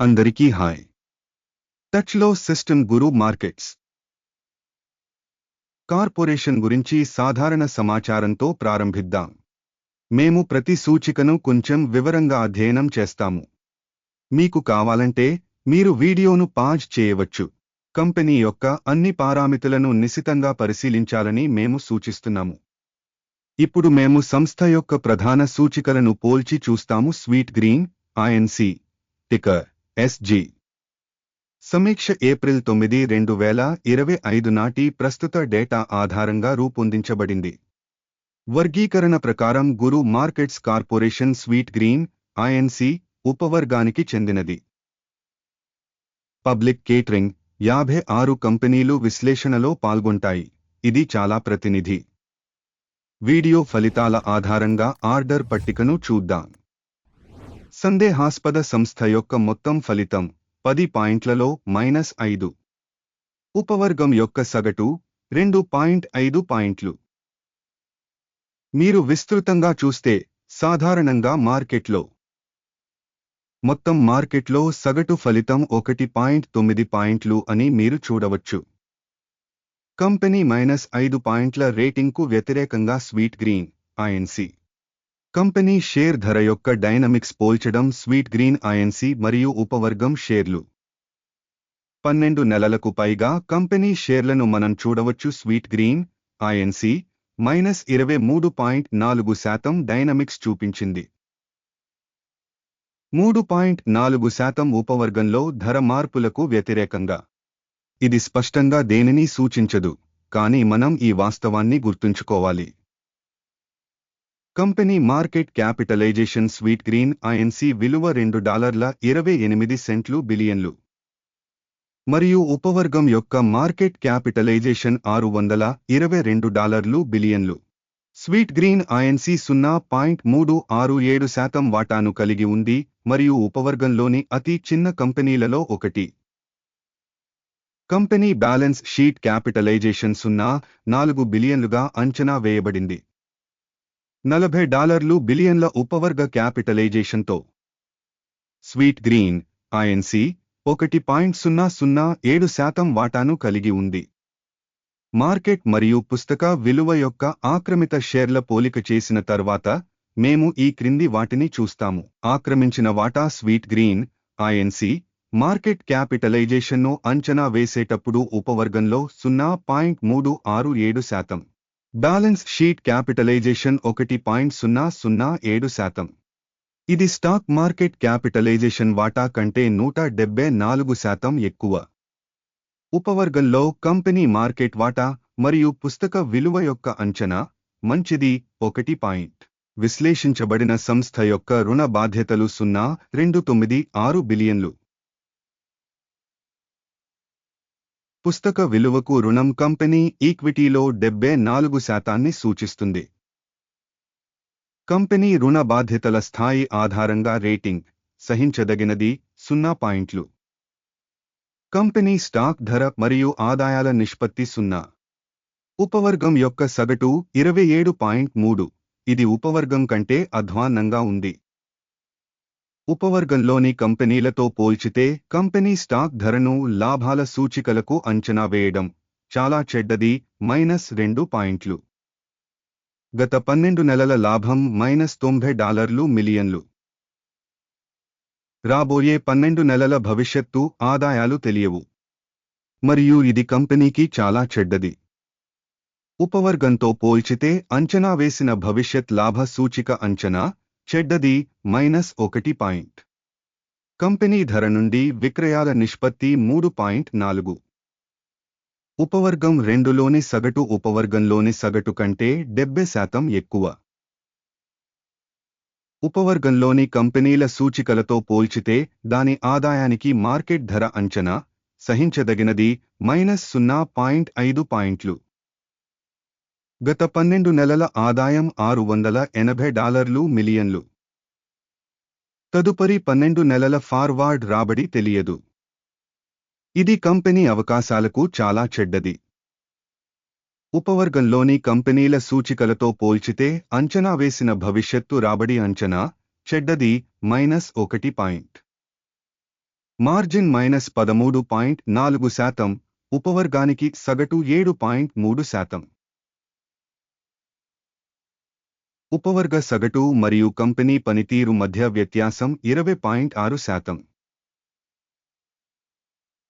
అందరికీ హాయ్. టచ్లో సిస్టమ్ గురు Markets. Corporation గురించి సాధారణ సమాచారంతో ప్రారంభిద్దాం. మేము ప్రతి సూచికను కొంచెం వివరంగా అధ్యయనం చేస్తాము. మీకు కావాలంటే మీరు వీడియోను పాజ్ చేయవచ్చు. కంపెనీ యొక్క అన్ని పారామితులను నిశితంగా పరిశీలించాలని మేము సూచిస్తున్నాము. ఇప్పుడు మేము సంస్థ యొక్క ప్రధాన సూచికలను పోల్చి చూస్తాము. Sweet Green INC ticker S సమీక్ష ఏప్రిల్ తొమ్మిది రెండు వేల ఇరవై ఐదు నాటి ప్రస్తుత డేటా ఆధారంగా రూపొందించబడింది. వర్గీకరణ ప్రకారం Guru Markets corporation Sweet Green INC ఉపవర్గానికి చెందినది. పబ్లిక్ కేటరింగ్ యాభై ఆరు కంపెనీలు విశ్లేషణలో పాల్గొంటాయి. ఇది చాలా ప్రతినిధి. వీడియో ఫలితాల ఆధారంగా ఆర్డర్ పట్టికను చూద్దాం. సందేహాస్పద సంస్థ యొక్క మొత్తం ఫలితం పది పాయింట్లలో మైనస్ ఐదు. ఉపవర్గం యొక్క సగటు రెండు పాయింట్ ఐదు పాయింట్లు. మీరు విస్తృతంగా చూస్తే సాధారణంగా మార్కెట్లో. మొత్తం మార్కెట్లో సగటు ఫలితం ఒకటి పాయింట్ తొమ్మిది పాయింట్లు అని మీరు చూడవచ్చు. కంపెనీ మైనస్ ఐదు పాయింట్ల రేటింగ్కు వ్యతిరేకంగా Sweet Green INC company share ధర యొక్క డైనమిక్స్ పోల్చడం స్వీట్ గ్రీన్ ఐఎన్సి మరియు ఉపవర్గం షేర్లు. పన్నెండు నెలలకు పైగా కంపెనీ షేర్లను మనం చూడవచ్చు స్వీట్ గ్రీన్ ఐఎన్సి మైనస్ ఇరవై మూడు పాయింట్ నాలుగు శాతం డైనమిక్స్ చూపించింది. మూడు పాయింట్ నాలుగు శాతం ఉపవర్గంలో ధర మార్పులకు వ్యతిరేకంగా. ఇది స్పష్టంగా దేనిని సూచించదు కానీ మనం ఈ వాస్తవాన్ని గుర్తుంచుకోవాలి. Company market capitalisation Sweet Green INC విలువ రెండు డాలర్ల ఇరవై ఎనిమిది సెంట్లు బిలియన్లు. మరియు ఉపవర్గం యొక్క మార్కెట్ క్యాపిటలైజేషన్ ఆరు వందల ఇరవై రెండు డాలర్లు బిలియన్లు. స్వీట్ గ్రీన్ ఐఎన్సి సున్నా పాయింట్ మూడు ఆరు ఏడు శాతం వాటాను కలిగి ఉంది మరియు ఉపవర్గంలోని అతి చిన్న కంపెనీలలో ఒకటి. కంపెనీ బ్యాలెన్స్ షీట్ క్యాపిటలైజేషన్ సున్నా నాలుగు బిలియన్లుగా అంచనా వేయబడింది. నలభై డాలర్లు బిలియన్ల ఉపవర్గ క్యాపిటలైజేషన్తో. స్వీట్ గ్రీన్ ఐఎన్సి ఒకటి పాయింట్ సున్నా సున్నా ఏడు శాతం వాటాను కలిగి ఉంది. మార్కెట్ మరియు పుస్తక విలువ యొక్క ఆక్రమిత షేర్ల పోలిక చేసిన తర్వాత మేము ఈ క్రింది వాటిని చూస్తాము. ఆక్రమించిన వాటా స్వీట్ గ్రీన్ ఐఎన్సి మార్కెట్ క్యాపిటలైజేషన్ను అంచనా వేసేటప్పుడు ఉపవర్గంలో సున్నా పాయింట్ మూడు ఆరు ఏడు శాతం. బ్యాలెన్స్ షీట్ క్యాపిటలైజేషన్ ఒకటి పాయింట్ సున్నా సున్నా ఏడు శాతం. ఇది స్టాక్ మార్కెట్ క్యాపిటలైజేషన్ వాటా కంటే నూట డెబ్బై నాలుగు శాతం ఎక్కువ. ఉపవర్గంలో కంపెనీ మార్కెట్ వాటా మరియు పుస్తక విలువ యొక్క అంచనా మంచిది ఒకటి పాయింట్. విశ్లేషించబడిన సంస్థ యొక్క రుణ బాధ్యతలు సున్నా రెండు తొమ్మిది ఆరు బిలియన్లు. పుస్తక విలువకు రుణం కంపెనీ ఈక్విటీలో డెబ్బై నాలుగు శాతాన్ని సూచిస్తుంది. కంపెనీ రుణ బాధ్యతల స్థాయి ఆధారంగా రేటింగ్ సహించదగినది సున్నా పాయింట్లు. కంపెనీ స్టాక్ ధర మరియు ఆదాయాల నిష్పత్తి సున్నా. ఉపవర్గం యొక్క సగటు ఇరవై ఏడు పాయింట్ మూడు. ఇది ఉపవర్గం కంటే అధ్వాన్నంగా ఉంది. ఉపవర్గంలోని కంపెనీలతో పోల్చితే కంపెనీ స్టాక్ ధరను లాభాల సూచికలకు అంచనా వేయడం చాలా చెడ్డది మైనస్ రెండు పాయింట్లు. గత పన్నెండు నెలల లాభం మైనస్ తొంభై డాలర్లు మిలియన్లు. రాబోయే పన్నెండు నెలల భవిష్యత్తు ఆదాయాలు తెలియవు. మరియు ఇది కంపెనీకి చాలా చెడ్డది. ఉపవర్గంతో పోల్చితే అంచనా వేసిన భవిష్యత్ లాభ సూచిక అంచనా చెడ్డది మైనస్ ఒకటి పాయింట్. కంపెనీ ధర నుండి విక్రయాల నిష్పత్తి మూడు పాయింట్ నాలుగు. ఉపవర్గం రెండులోని సగటు ఉపవర్గంలోని సగటు కంటే డెబ్బై శాతం ఎక్కువ. ఉపవర్గంలోని కంపెనీల సూచికలతో పోల్చితే దాని ఆదాయానికి మార్కెట్ ధర అంచనా సహించదగినది మైనస్ సున్నా పాయింట్ ఐదు పాయింట్లు. గత పన్నెండు నెలల ఆదాయం ఆరు వందల ఎనభై డాలర్లు మిలియన్లు. తదుపరి పన్నెండు నెలల ఫార్వార్డ్ రాబడి తెలియదు. ఇది కంపెనీ అవకాశాలకు చాలా చెడ్డది. ఉపవర్గంలోని కంపెనీల సూచికలతో పోల్చితే అంచనా వేసిన భవిష్యత్తు రాబడి అంచనా చెడ్డది మైనస్ ఒకటి పాయింట్. మార్జిన్ మైనస్ పదమూడు పాయింట్ నాలుగు శాతం ఉపవర్గానికి సగటు ఏడు పాయింట్ మూడు శాతం. ఉపవర్గ సగటు మరియు కంపెనీ పనితీరు మధ్య వ్యత్యాసం ఇరవై పాయింట్ ఆరు శాతం.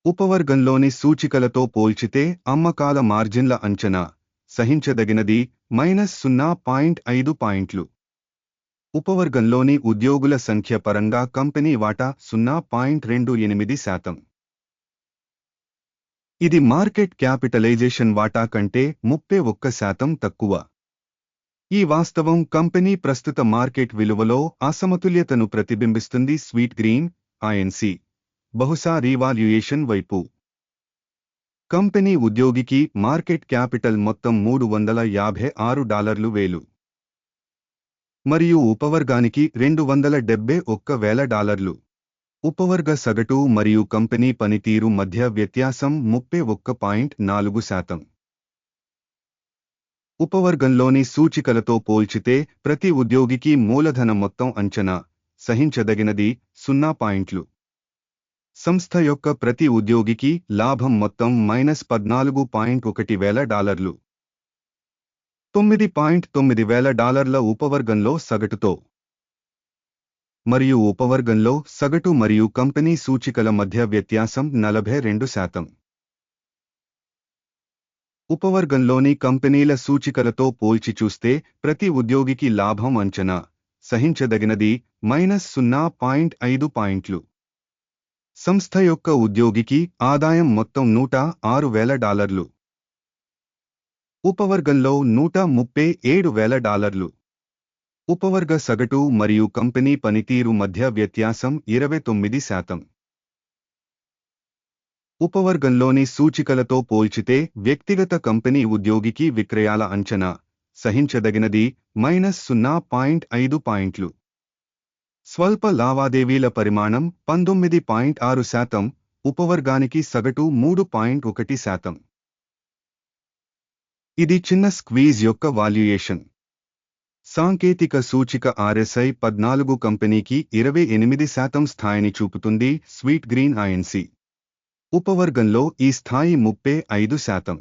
ఉపవర్గంలోని సూచికలతో పోల్చితే అమ్మకాల మార్జిన్ల అంచనా సహించదగినది మైనస్ సున్నా పాయింట్ ఐదు పాయింట్లు. ఉపవర్గంలోని ఉద్యోగుల సంఖ్య పరంగా కంపెనీ వాటా సున్నా పాయింట్ రెండు ఎనిమిది శాతం. ఇది మార్కెట్ క్యాపిటలైజేషన్ వాటా కంటే ముప్పై ఒక్క శాతం తక్కువ. ఈ వాస్తవం కంపెనీ ప్రస్తుత మార్కెట్ విలువలో అసమతుల్యతను ప్రతిబింబిస్తుంది. స్వీట్ గ్రీన్ ఐఎన్సి బహుశా రీవాల్యుయేషన్ వైపు. కంపెనీ ఉద్యోగికి మార్కెట్ క్యాపిటల్ మొత్తం మూడు వందల యాభై ఆరు డాలర్లు వేలు. మరియు ఉపవర్గానికి రెండు వందల డెబ్బై ఒక్క వేల డాలర్లు. ఉపవర్గ సగటు మరియు కంపెనీ పనితీరు మధ్య వ్యత్యాసం ముప్పై ఒక్క పాయింట్ నాలుగు శాతం. ఉపవర్గంలోని సూచికలతో పోల్చితే ప్రతి ఉద్యోగికి మూలధన మొత్తం అంచనా సహించదగినది సున్నా పాయింట్లు. సంస్థ యొక్క ప్రతి ఉద్యోగికి లాభం మొత్తం మైనస్ పద్నాలుగు పాయింట్ ఒకటి వేల డాలర్లు. తొమ్మిది పాయింట్ తొమ్మిది వేల డాలర్ల ఉపవర్గంలో సగటుతో. మరియు ఉపవర్గంలో సగటు మరియు కంపెనీ సూచికల మధ్య వ్యత్యాసం నలభై రెండు శాతం. ఉపవర్గంలోని కంపెనీల సూచికలతో పోల్చి చూస్తే ప్రతి ఉద్యోగికి లాభం అంచనా సహించదగినది మైనస్ సున్నా పాయింట్ ఐదు పాయింట్లు. సంస్థ యొక్క ఉద్యోగికి ఆదాయం మొత్తం నూట ఆరు వేల డాలర్లు. ఉపవర్గంలో నూట ముప్పై ఏడు వేల డాలర్లు. ఉపవర్గ సగటు మరియు కంపెనీ పనితీరు మధ్య వ్యత్యాసం ఇరవై తొమ్మిది శాతం. ఉపవర్గంలోని సూచికలతో పోల్చితే వ్యక్తిగత కంపెనీ ఉద్యోగికి విక్రయాల అంచనా సహించదగినది మైనస్ సున్నా పాయింట్ ఐదు పాయింట్లు. స్వల్ప లావాదేవీల పరిమాణం పంతొమ్మిది పాయింట్ ఆరు శాతం ఉపవర్గానికి సగటు మూడు పాయింట్ ఒకటి శాతం. ఇది చిన్న స్క్వీజ్ యొక్క వాల్యుయేషన్. సాంకేతిక సూచిక ఆర్ఎస్ఐ పద్నాలుగు కంపెనీకి ఇరవై ఎనిమిది శాతం స్థాయిని చూపుతుంది స్వీట్ గ్రీన్ ఐఎన్సీ ఉపవర్గంలో ఈ స్థాయి ముప్పై ఐదు శాతం.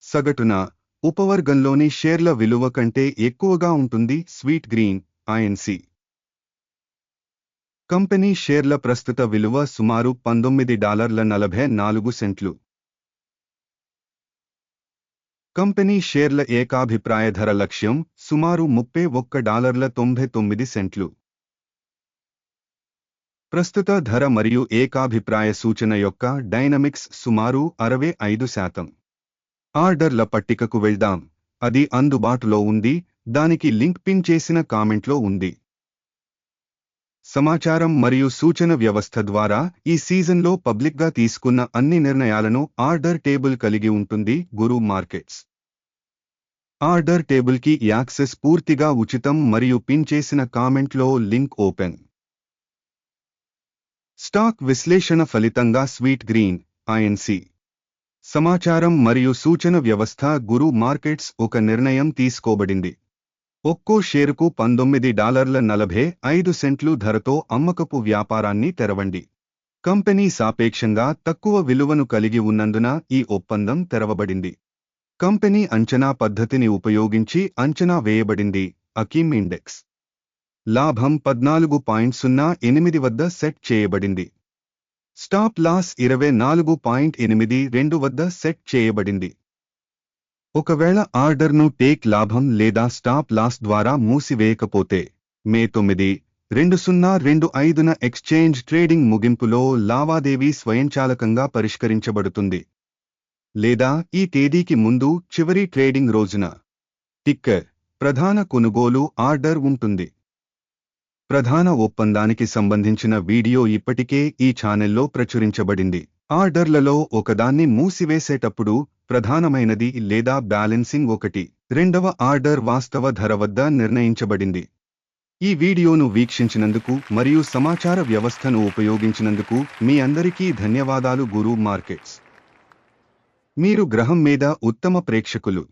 సగటున ఉపవర్గంలోని షేర్ల విలువ కంటే ఎక్కువగా ఉంటుంది స్వీట్ గ్రీన్ ఐఎన్సి కంపెనీ షేర్ల ప్రస్తుత విలువ సుమారు పంతొమ్మిది డాలర్ల నలభై నాలుగు సెంట్లు. కంపెనీ షేర్ల ఏకాభిప్రాయ ధర లక్ష్యం సుమారు ముప్పై ఒక్క డాలర్ల తొంభై తొమ్మిది సెంట్లు. ప్రస్తుత ధర మరియు ఏకాభిప్రాయ సూచన యొక్క డైనమిక్స్ సుమారు అరవై ఐదు శాతం. ఆర్డర్ల పట్టికకు వెళ్దాం. అది అందుబాటులో ఉంది. దానికి లింక్ పిన్ చేసిన కామెంట్లో ఉంది. సమాచారం మరియు సూచన వ్యవస్థ ద్వారా ఈ సీజన్లో పబ్లిక్గా తీసుకున్న అన్ని నిర్ణయాలను ఆర్డర్ టేబుల్ కలిగి ఉంటుంది గురు మార్కెట్స్. ఆర్డర్ టేబుల్కి యాక్సెస్ పూర్తిగా ఉచితం మరియు పిన్ చేసిన కామెంట్లో లింక్ ఓపెన్. స్టాక్ విశ్లేషణ ఫలితంగా స్వీట్ గ్రీన్ ఐఎన్సి సమాచారం మరియు సూచన వ్యవస్థ గురు మార్కెట్స్ ఒక నిర్ణయం తీసుకోబడింది. ఒక్కో షేరుకు పంతొమ్మిది డాలర్ల నలభై ఐదు సెంట్లు ధరతో అమ్మకపు వ్యాపారాన్ని తెరవండి. కంపెనీ సాపేక్షంగా తక్కువ విలువను కలిగి ఉన్నందున ఈ ఒప్పందం తెరవబడింది. కంపెనీ అంచనా పద్ధతిని ఉపయోగించి అంచనా వేయబడింది అకీమ్ ఇండెక్స్. లాభం పద్నాలుగు పాయింట్ సున్నా ఎనిమిది వద్ద సెట్ చేయబడింది. స్టాప్ లాస్ ఇరవై నాలుగు పాయింట్ ఎనిమిది రెండు వద్ద సెట్ చేయబడింది. ఒకవేళ ఆర్డర్ను టేక్ లాభం లేదా స్టాప్ లాస్ ద్వారా మూసివేయకపోతే మే తొమ్మిది రెండు సున్నా రెండు ఐదున ఎక్స్చేంజ్ ట్రేడింగ్ ముగింపులో లావాదేవీ స్వయంచాలకంగా పరిష్కరించబడుతుంది. లేదా ఈ తేదీకి ముందు చివరి ట్రేడింగ్ రోజున. టిక్కర్ ప్రధాన కొనుగోలు ఆర్డర్ ఉంటుంది. ప్రధాన ఒప్పందానికి సంబంధించిన వీడియో ఇప్పటికే ఈ ఛానెల్లో ప్రచురించబడింది. ఆర్డర్లలో ఒకదాన్ని మూసివేసేటప్పుడు ప్రధానమైనది లేదా బ్యాలెన్సింగ్ ఒకటి. రెండవ ఆర్డర్ వాస్తవ ధర వద్ద నిర్ణయించబడింది. ఈ వీడియోను వీక్షించినందుకు మరియు సమాచార వ్యవస్థను ఉపయోగించినందుకు మీ అందరికీ ధన్యవాదాలు గురు మార్కెట్స్. మీరు గ్రహం మీద ఉత్తమ ప్రేక్షకులు.